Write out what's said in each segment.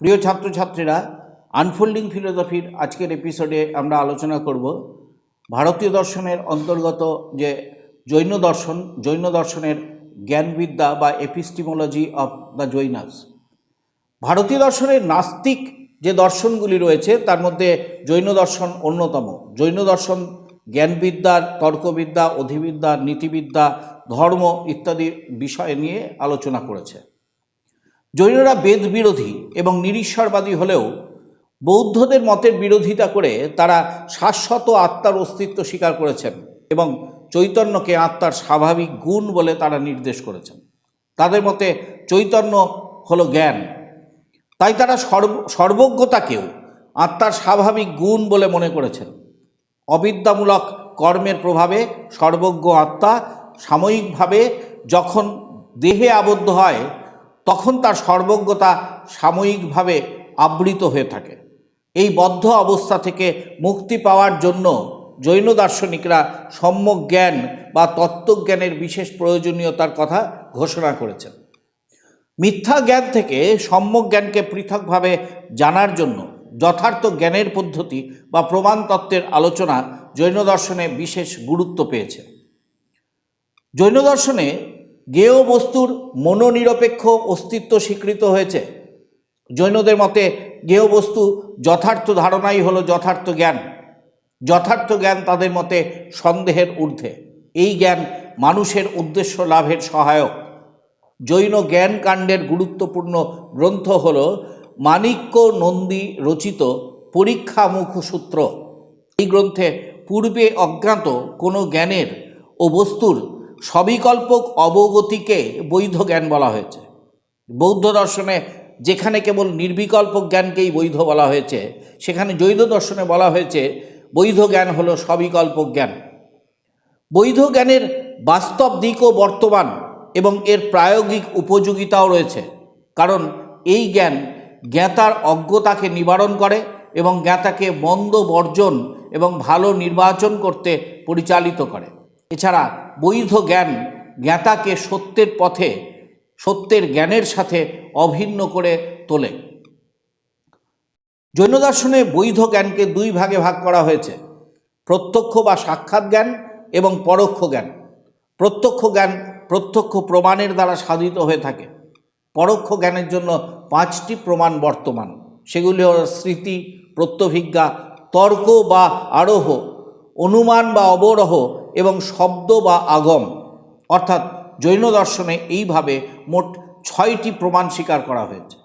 প্রিয় ছাত্রছাত্রীরা আনফোল্ডিং ফিলোসফির আজকের এপিসোডে আমরা আলোচনা করব ভারতীয় দর্শনের অন্তর্গত যে জৈন দর্শন, জৈন দর্শনের জ্ঞানবিদ্যা বা এপিস্টিমোলজি অফ দ্য জৈনাস। ভারতীয় দর্শনের নাস্তিক যে দর্শনগুলি রয়েছে, তার মধ্যে জৈন দর্শন অন্যতম। জৈন দর্শন জ্ঞানবিদ্যার, তর্কবিদ্যা, অধিবিদ্যা, নীতিবিদ্যা ধর্ম ইত্যাদি বিষয় নিয়ে আলোচনা করেছে। জৈনরা বেদ বিরোধী এবং নিরীশ্বরবাদী হলেও বৌদ্ধদের মতের বিরোধিতা করে তারা শাশ্বত আত্মার অস্তিত্ব স্বীকার করেছেন এবং চৈতন্যকে আত্মার স্বাভাবিক গুণ বলে তারা নির্দেশ করেছেন। তাদের মতে চৈতন্য হলো জ্ঞান। তাই তারা সর্ব সর্বজ্ঞতাকেও আত্মার স্বাভাবিক গুণ বলে মনে করেছেন। অবিদ্যামূলক কর্মের প্রভাবে সর্বজ্ঞ আত্মা সাময়িকভাবে যখন দেহে আবদ্ধ হয়, তখন তার সর্বজ্ঞতা সাময়িকভাবে আবৃত হয়ে থাকে। এই বদ্ধ অবস্থা থেকে মুক্তি পাওয়ার জন্য জৈন দার্শনিকরা সম্যক জ্ঞান বা তত্ত্বজ্ঞানের বিশেষ প্রয়োজনীয়তার কথা ঘোষণা করেছেন। মিথ্যা জ্ঞান থেকে সম্যক জ্ঞানকে পৃথকভাবে জানার জন্য যথার্থ জ্ঞানের পদ্ধতি বা প্রমাণ তত্ত্বের আলোচনা জৈন দর্শনে বিশেষ গুরুত্ব পেয়েছে। জৈন দর্শনে জ্ঞেয় বস্তুর মনোনিরপেক্ষ অস্তিত্ব স্বীকৃত হয়েছে। জৈনদের মতে জ্ঞেয় বস্তু যথার্থ ধারণাই হলো যথার্থ জ্ঞান। যথার্থ জ্ঞান তাদের মতে সন্দেহের ঊর্ধ্বে। এই জ্ঞান মানুষের উদ্দেশ্য লাভের সহায়ক। জৈন জ্ঞান কাণ্ডের গুরুত্বপূর্ণ গ্রন্থ হল মাণিক্য নন্দী রচিত পরীক্ষামুখ সূত্র। এই গ্রন্থে পূর্বে অজ্ঞাত কোনো জ্ঞানের ও বস্তুর সবিকল্পক অবগতিকে বৈধ জ্ঞান বলা হয়েছে। বৌদ্ধ দর্শনে যেখানে কেবল নির্বিকল্প জ্ঞানকেই বৈধ বলা হয়েছে, সেখানে জৈন দর্শনে বলা হয়েছে বৈধ জ্ঞান হলো সবিকল্প জ্ঞান। বৈধ জ্ঞানের বাস্তব দিকও বর্তমান এবং এর প্রায়োগিক উপযোগিতাও রয়েছে, কারণ এই জ্ঞান জ্ঞাতার অজ্ঞতাকে নিবারণ করে এবং জ্ঞাতাকে মন্দ বর্জন এবং ভালো নির্বাচন করতে পরিচালিত করে। এছাড়া বৈধ জ্ঞান জ্ঞাতাকে সত্যের পথে, সত্যের জ্ঞানের সাথে অভিন্ন করে তোলে। জৈন দর্শনে বৈধ জ্ঞানকে দুই ভাগে ভাগ করা হয়েছে, প্রত্যক্ষ বা সাক্ষাৎ জ্ঞান এবং পরোক্ষ জ্ঞান। প্রত্যক্ষ জ্ঞান প্রত্যক্ষ প্রমাণের দ্বারা সাধিত হয়ে থাকে। পরোক্ষ জ্ঞানের জন্য পাঁচটি প্রমাণ বর্তমান। সেগুলি হল স্মৃতি, প্রত্যভিজ্ঞা, তর্ক বা আরোহ, অনুমান বা অবরোহ এবং শব্দ বা আগম, অর্থাৎ জৈন দর্শনে এইভাবে মোট ছয়টি প্রমাণ স্বীকার করা হয়েছে।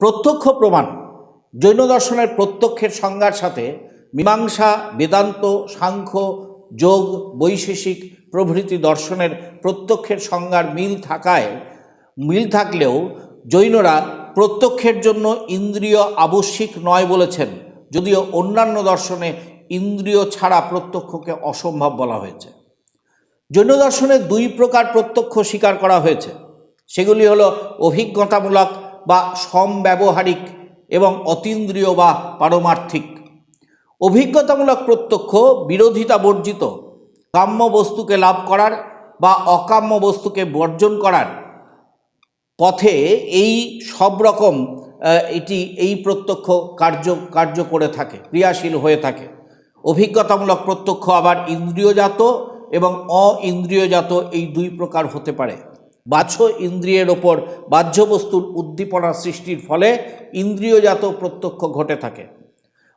প্রত্যক্ষ প্রমাণ, জৈন দর্শনের প্রত্যক্ষের সংজ্ঞার সাথে মীমাংসা, বেদান্ত, সাংখ্য, যোগ, বৈশেষিক প্রভৃতি দর্শনের প্রত্যক্ষের সংজ্ঞার মিল থাকায়, মিল থাকলেও জৈনরা প্রত্যক্ষের জন্য ইন্দ্রিয় আবশ্যিক নয় বলেছেন, যদিও অন্যান্য দর্শনে ইন্দ্রিয় ছাড়া প্রত্যক্ষকে অসম্ভব বলা হয়েছে। জৈন দর্শনে দুই প্রকার প্রত্যক্ষ স্বীকার করা হয়েছে। সেগুলি হলো অভিজ্ঞতামূলক বা সমব্যবহারিক এবং অতীন্দ্রিয় বা পারমার্থিক। অভিজ্ঞতামূলক প্রত্যক্ষ বিরোধিতা বর্জিত, কাম্য বস্তুকে লাভ করার বা অকাম্য বস্তুকে বর্জন করার পথে এই সব রকম এটি এই প্রত্যক্ষ কার্য কার্য করে থাকে, ক্রিয়াশীল হয়ে থাকে। অভিজ্ঞতামূলক প্রত্যক্ষ আবার ইন্দ্রিয়জাত এবং অ ইন্দ্রিয়জাত এই দুই প্রকার হতে পারে। বাহ্য ইন্দ্রিয়ের ওপর বাহ্য বস্তুর উদ্দীপনা সৃষ্টির ফলে ইন্দ্রিয়জাত প্রত্যক্ষ ঘটে থাকে।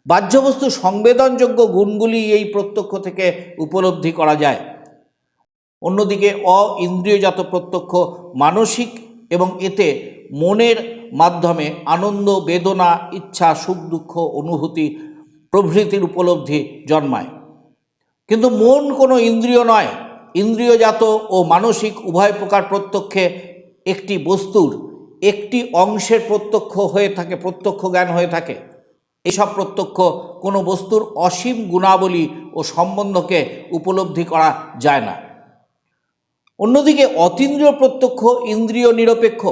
বাহ্যবস্তু সংবেদনযোগ্য গুণগুলি এই প্রত্যক্ষ থেকে উপলব্ধি করা যায়। অন্যদিকে অ ইন্দ্রিয়জাত প্রত্যক্ষ মানসিক এবং এতে মনের মাধ্যমে আনন্দ, বেদনা, ইচ্ছা, সুখ, দুঃখ, অনুভূতি প্রভৃতির উপলব্ধি জন্মায়। কিন্তু মন কোনো ইন্দ্রিয় নয়। ইন্দ্রিয়জাত ও মানসিক উভয় প্রকার প্রত্যক্ষে একটি বস্তুর একটি অংশের প্রত্যক্ষ হয়ে থাকে, প্রত্যক্ষ জ্ঞান হয়ে থাকে। এসব প্রত্যক্ষ কোনো বস্তুর অসীম গুণাবলী ও সম্বন্ধকে উপলব্ধি করা যায় না। অন্যদিকে অতীন্দ্রিয় প্রত্যক্ষ, ইন্দ্রিয় নিরপেক্ষ,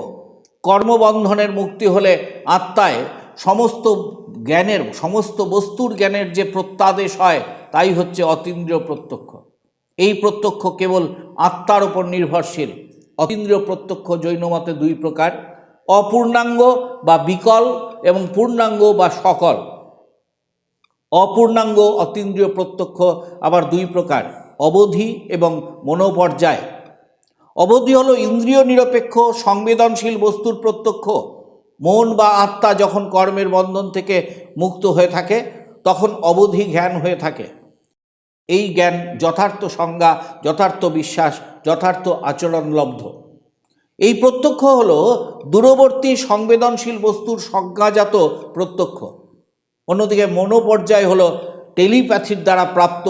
কর্মবন্ধনের মুক্তি হলে আত্মায় সমস্ত জ্ঞানের, সমস্ত বস্তুর জ্ঞানের যে প্রত্যাদেশ হয়, তাই হচ্ছে অতীন্দ্রিয় প্রত্যক্ষ। এই প্রত্যক্ষ কেবল আত্মার ওপর নির্ভরশীল। অতীন্দ্রিয় প্রত্যক্ষ জৈনমতে দুই প্রকার, অপূর্ণাঙ্গ বা বিকল এবং পূর্ণাঙ্গ বা সকল। অপূর্ণাঙ্গ, অতীন্দ্রিয় প্রত্যক্ষ আবার দুই প্রকার, অবধি এবং মনোপর্যায়। অবধি হলো ইন্দ্রিয় নিরপেক্ষ, সংবেদনশীল বস্তুর প্রত্যক্ষ। মন বা আত্মা যখন কর্মের বন্ধন থেকে মুক্ত হয়ে থাকে, তখন অবধি জ্ঞান হয়ে থাকে। এই জ্ঞান যথার্থ সংজ্ঞা, যথার্থ বিশ্বাস, যথার্থ আচরণলব্ধ এই প্রত্যক্ষ হল দূরবর্তী সংবেদনশীল বস্তুর সংজ্ঞাজাত প্রত্যক্ষ। অন্যদিকে মনোপর্যায় হল টেলিপ্যাথির দ্বারা প্রাপ্ত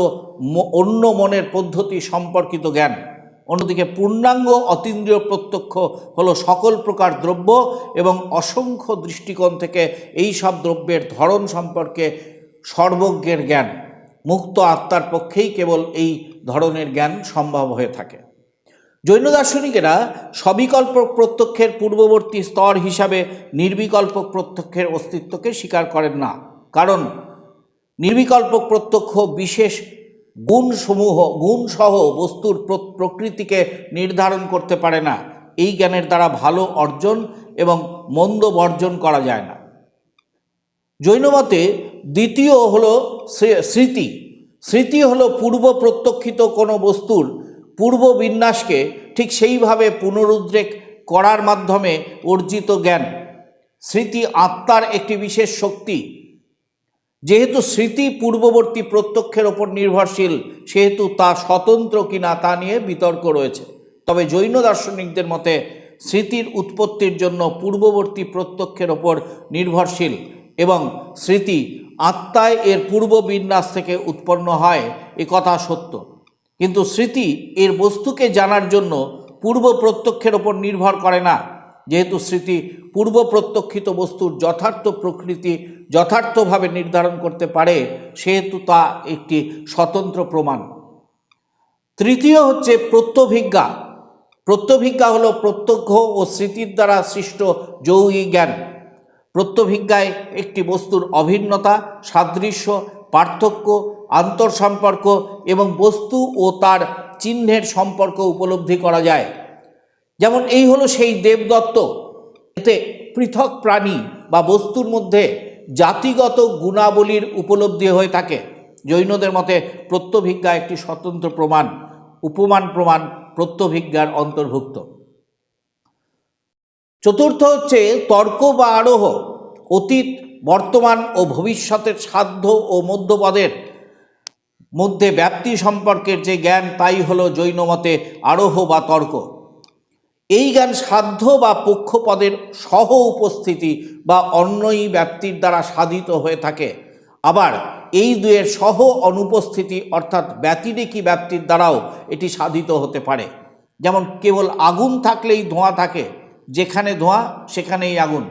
অন্য মনের পদ্ধতি সম্পর্কিত জ্ঞান। অন্যদিকে পূর্ণাঙ্গ অতীন্দ্রিয় প্রত্যক্ষ হলো সকল প্রকার দ্রব্য এবং অসংখ্য দৃষ্টিকোণ থেকে এই সব দ্রব্যের ধরন সম্পর্কে সর্বজ্ঞের জ্ঞান। মুক্ত আত্মার পক্ষেই কেবল এই ধরনের জ্ঞান সম্ভব হয়ে থাকে। জৈন দার্শনিকেরা সবিকল্প প্রত্যক্ষের পূর্ববর্তী স্তর হিসাবে নির্বিকল্প প্রত্যক্ষের অস্তিত্বকে স্বীকার করেন না। কারণ নির্বিকল্প প্রত্যক্ষ বিশেষ গুণসমূহ, গুণসহ বস্তুর প্র- প্রকৃতিকে নির্ধারণ করতে পারে না। এই জ্ঞানের দ্বারা ভালো অর্জন এবং মন্দ বর্জন করা যায় না। জৈনমতে দ্বিতীয় হলো স্মৃতি। স্মৃতি হলো পূর্ব প্রত্যক্ষিত কোনো বস্তুর পূর্ব বিন্যাসকে ঠিক সেইভাবে পুনরুদ্রেক করার মাধ্যমে অর্জিত জ্ঞান। স্মৃতি আত্মার একটি বিশেষ শক্তি। যেহেতু স্মৃতি পূর্ববর্তী প্রত্যক্ষের ওপর নির্ভরশীল, সেহেতু তা স্বতন্ত্র কিনা তা নিয়ে বিতর্ক রয়েছে। তবে জৈন দার্শনিকদের মতে, স্মৃতির উৎপত্তির জন্য পূর্ববর্তী প্রত্যক্ষের ওপর নির্ভরশীল এবং স্মৃতি আত্মায় এর পূর্ব বিন্যাস থেকে উৎপন্ন হয়, এ কথা সত্য। কিন্তু স্মৃতি এর বস্তুকে জানার জন্য পূর্ব প্রত্যক্ষের ওপর নির্ভর করে না। যেহেতু স্মৃতি পূর্ব প্রত্যক্ষিত বস্তুর যথার্থ প্রকৃতি যথার্থভাবে নির্ধারণ করতে পারে, সেহেতু তা একটি স্বতন্ত্র প্রমাণ। তৃতীয় হচ্ছে প্রত্যভিজ্ঞা। প্রত্যভিজ্ঞা হলো প্রত্যক্ষ ও স্মৃতির দ্বারা সৃষ্ট যৌগিক জ্ঞান। প্রত্যভিজ্ঞায় একটি বস্তুর অভিন্নতা, সাদৃশ্য, পার্থক্য আন্তঃসম্পর্ক এবং বস্তু ও তার চিহ্নের সম্পর্ক উপলব্ধি করা যায়। যেমন এই হলো সেই দেবদত্ত। এতে পৃথক প্রাণী বা বস্তুর মধ্যে জাতিগত গুণাবলীর উপলব্ধি হয়ে থাকে। জৈনদের মতে প্রত্যভিজ্ঞা একটি স্বতন্ত্র প্রমাণ, উপমান প্রমাণ প্রত্যভিজ্ঞার অন্তর্ভুক্ত। চতুর্থ হচ্ছে তর্ক বা আরোহ, অতীত, বর্তমান ও ভবিষ্যতের সাধ্য ও মধ্যপদের মধ্যে ব্যাপ্তি সম্পর্কের যে জ্ঞান, তাই হলো জৈনমতে আরোহ বা তর্ক। এই জ্ঞান সাধ্য বা পক্ষপদের সহ উপস্থিতি বা অন্যই ব্যক্তির দ্বারা সাধিত হয়ে থাকে। আবার এই দুয়ের সহ অনুপস্থিতি অর্থাৎ ব্যতিরেকি ব্যক্তির দ্বারাও এটি সাধিত হতে পারে। যেমন কেবল আগুন থাকলেই ধোঁয়া থাকে, যেখানে ধোঁয়া সেখানেই আগুন।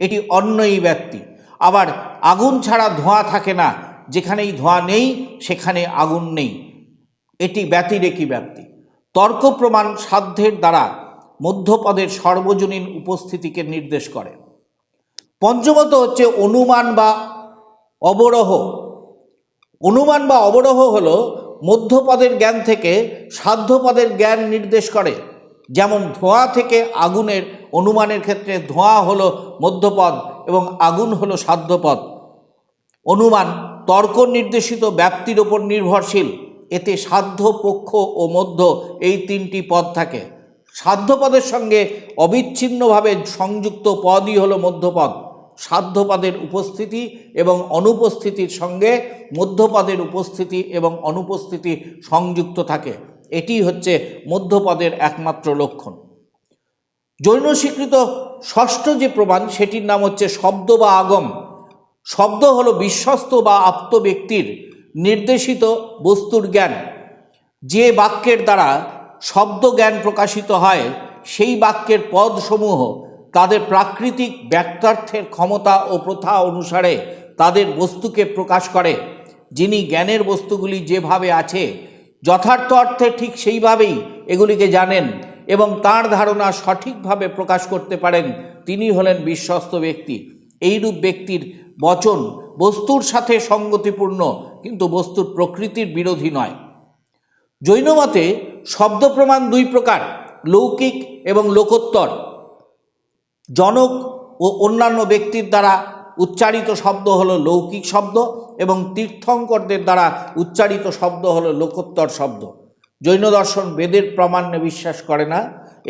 এটি অন্যই ব্যক্তি। আবার আগুন ছাড়া ধোঁয়া থাকে না, যেখানেই ধোঁয়া নেই সেখানে আগুন নেই। এটি ব্যতিরেকি ব্যক্তি। তর্ক প্রমাণ সাধ্যের দ্বারা মধ্যপদের সর্বজনীন উপস্থিতিকে নির্দেশ করে। পঞ্চমত হচ্ছে অনুমান বা অবরোহ। অনুমান বা অবরোহ হল মধ্যপদের জ্ঞান থেকে সাধ্যপদের জ্ঞান নির্দেশ করে। যেমন ধোঁয়া থেকে আগুনের অনুমানের ক্ষেত্রে ধোঁয়া হলো মধ্যপদ এবং আগুন হলো সাধ্যপদ। অনুমান তর্ক নির্দেশিত ব্যাপ্তির ওপর নির্ভরশীল। এতে সাধ্য, পক্ষ ও মধ্য এই তিনটি পদ থাকে। সাধ্যপদের সঙ্গে অবিচ্ছিন্নভাবে সংযুক্ত পদই হলো মধ্যপদ। সাধ্যপদের উপস্থিতি এবং অনুপস্থিতির সঙ্গে মধ্যপদের উপস্থিতি এবং অনুপস্থিতি সংযুক্ত থাকে। এটি হচ্ছে মধ্যপদের একমাত্র লক্ষণ। জৈন স্বীকৃত ষষ্ঠ যে প্রমাণ, সেটির নাম হচ্ছে শব্দ বা আগম। শব্দ হলো বিশ্বস্ত বা আপ্ত ব্যক্তির নির্দেশিত বস্তুর জ্ঞান। যে বাক্যের দ্বারা শব্দ জ্ঞান প্রকাশিত হয়, সেই বাক্যের পদসমূহ তাদের প্রাকৃতিক ব্যক্তার্থের ক্ষমতা ও প্রথা অনুসারে তাদের বস্তুকে প্রকাশ করে, যিনি জ্ঞানের বস্তুগুলি যেভাবে আছে, যথার্থ অর্থে ঠিক সেইভাবেই এগুলিকে জানেন এবং তার ধারণা সঠিকভাবে প্রকাশ করতে পারেন, তিনি হলেন বিশ্বস্ত ব্যক্তি। এইরূপ ব্যক্তির বচন বস্তুর সাথে সঙ্গতিপূর্ণ, কিন্তু বস্তুর প্রকৃতির বিরোধী নয়। জৈনমতে শব্দ প্রমাণ দুই প্রকার, লৌকিক এবং লোকোত্তর। জনক ও অন্যান্য ব্যক্তির দ্বারা উচ্চারিত শব্দ হলো লৌকিক শব্দ এবং তীর্থঙ্করদের দ্বারা উচ্চারিত শব্দ হলো লোকোত্তর শব্দ। জৈন দর্শন বেদের প্রামাণ্যে বিশ্বাস করে না।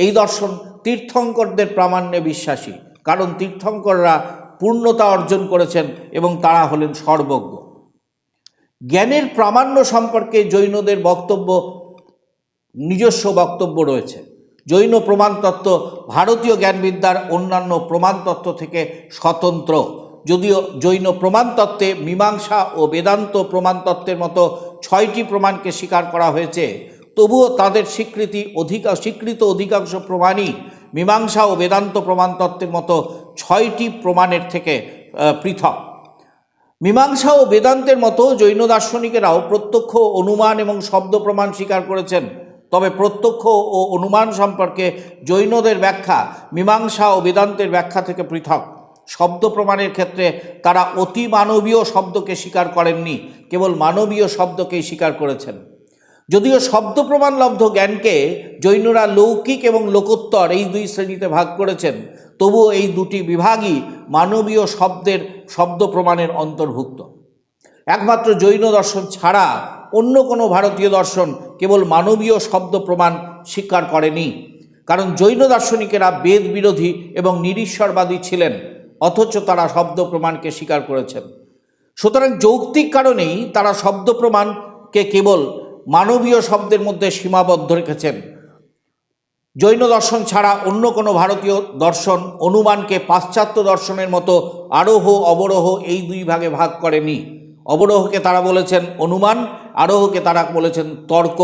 এই দর্শন তীর্থঙ্করদের প্রামাণ্যে বিশ্বাসী, কারণ তীর্থঙ্কররা পূর্ণতা অর্জন করেছেন এবং তারা হলেন সর্বজ্ঞ। জ্ঞানের প্রামাণ্য সম্পর্কে জৈনদের বক্তব্য নিজস্ব বক্তব্য রয়েছে। জৈন প্রমাণতত্ত্ব ভারতীয় জ্ঞানবিদ্যার অন্যান্য প্রমাণতত্ত্ব থেকে স্বতন্ত্র। যদিও জৈন প্রমাণতত্ত্বে মীমাংসা ও বেদান্ত প্রমাণতত্ত্বের মতো ছয়টি প্রমাণকে স্বীকার করা হয়েছে, তবুও তাদের স্বীকৃতি অধিকা স্বীকৃত অধিকাংশ প্রমাণই মীমাংসা ও বেদান্ত প্রমাণতত্ত্বের মতো ছয়টি প্রমাণের থেকে পৃথক। মীমাংসা ও বেদান্তের মতো জৈন দার্শনিকেরাও প্রত্যক্ষ, অনুমান এবং শব্দ প্রমাণ স্বীকার করেছেন। তবে প্রত্যক্ষ ও অনুমান সম্পর্কে জৈনদের ব্যাখ্যা, মীমাংসা ও বেদান্তের ব্যাখ্যা থেকে পৃথক। শব্দ প্রমাণের ক্ষেত্রে তারা অতি মানবীয় শব্দকে স্বীকার করেননি, কেবল মানবীয় শব্দকেই স্বীকার করেছেন। যদিও শব্দ প্রমাণলব্ধ জ্ঞানকে জৈনরা লৌকিক এবং লোকোত্তর এই দুই শ্রেণীতে ভাগ করেছেন, তবুও এই দুটি বিভাগই মানবীয় শব্দের শব্দ প্রমাণের অন্তর্ভুক্ত। একমাত্র জৈন দর্শন ছাড়া অন্য কোনো ভারতীয় দর্শন কেবল মানবীয় শব্দ প্রমাণ স্বীকার করেনি। কারণ জৈন দার্শনিকেরা বেদ বিরোধী এবং নিরীশ্বরবাদী ছিলেন, অথচ তারা শব্দ প্রমাণকে স্বীকার করেছেন। সুতরাং যৌক্তিক কারণেই তারা শব্দ প্রমাণকে কেবল মানবীয় শব্দের মধ্যে সীমাবদ্ধ রেখেছেন। জৈন দর্শন ছাড়া অন্য কোনো ভারতীয় দর্শন অনুমানকে পাশ্চাত্য দর্শনের মতো আরোহ অবরোহ এই দুই ভাগে ভাগ করেনি। অবরোহকে তারা বলেছেন অনুমান আরোহকে তারা বলেছেন তর্ক।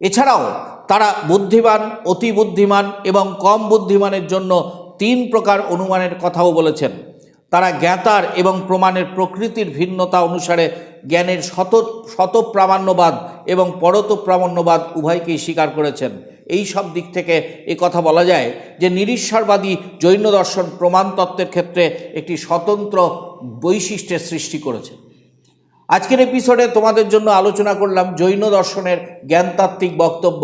এছাড়াও তারা বুদ্ধিমান, অতি বুদ্ধিমান এবং কম বুদ্ধিমানের জন্য তিন প্রকার অনুমানের কথাও বলেছেন। তারা জ্ঞাতার এবং প্রমাণের প্রকৃতির ভিন্নতা অনুসারে জ্ঞানের শত শত প্রামাণ্যবাদ এবং পরত প্রামাণ্যবাদ উভয়কেই স্বীকার করেছেন। এই সব দিক থেকে এ কথা বলা যায় যে নিরীশ্বরবাদী জৈন দর্শন প্রমাণ তত্ত্বের ক্ষেত্রে একটি স্বতন্ত্র বৈশিষ্ট্যের সৃষ্টি করেছে। আজকের এপিসোডে তোমাদের জন্য আলোচনা করলাম জৈন দর্শনের জ্ঞানতাত্ত্বিক বক্তব্য।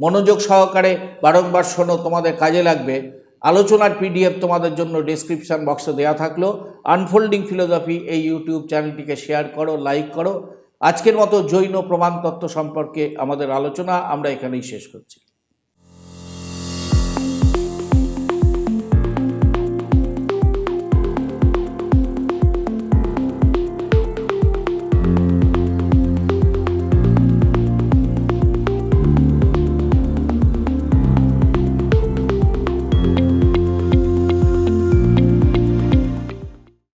মনোযোগ সহকারে বারংবার শোনো, তোমাদের কাজে লাগবে। আলোচনার পিডিএফ তোমাদের জন্য ডেসক্রিপশন বক্সে দেওয়া থাকল। আনফোল্ডিং ফিলোসফি এই ইউটিউব চ্যানেলটিকে শেয়ার করো লাইক করো। আজকের মতো জৈন প্রমাণতত্ত্ব সম্পর্কে আমাদের আলোচনা আমরা এখানেই শেষ করছি।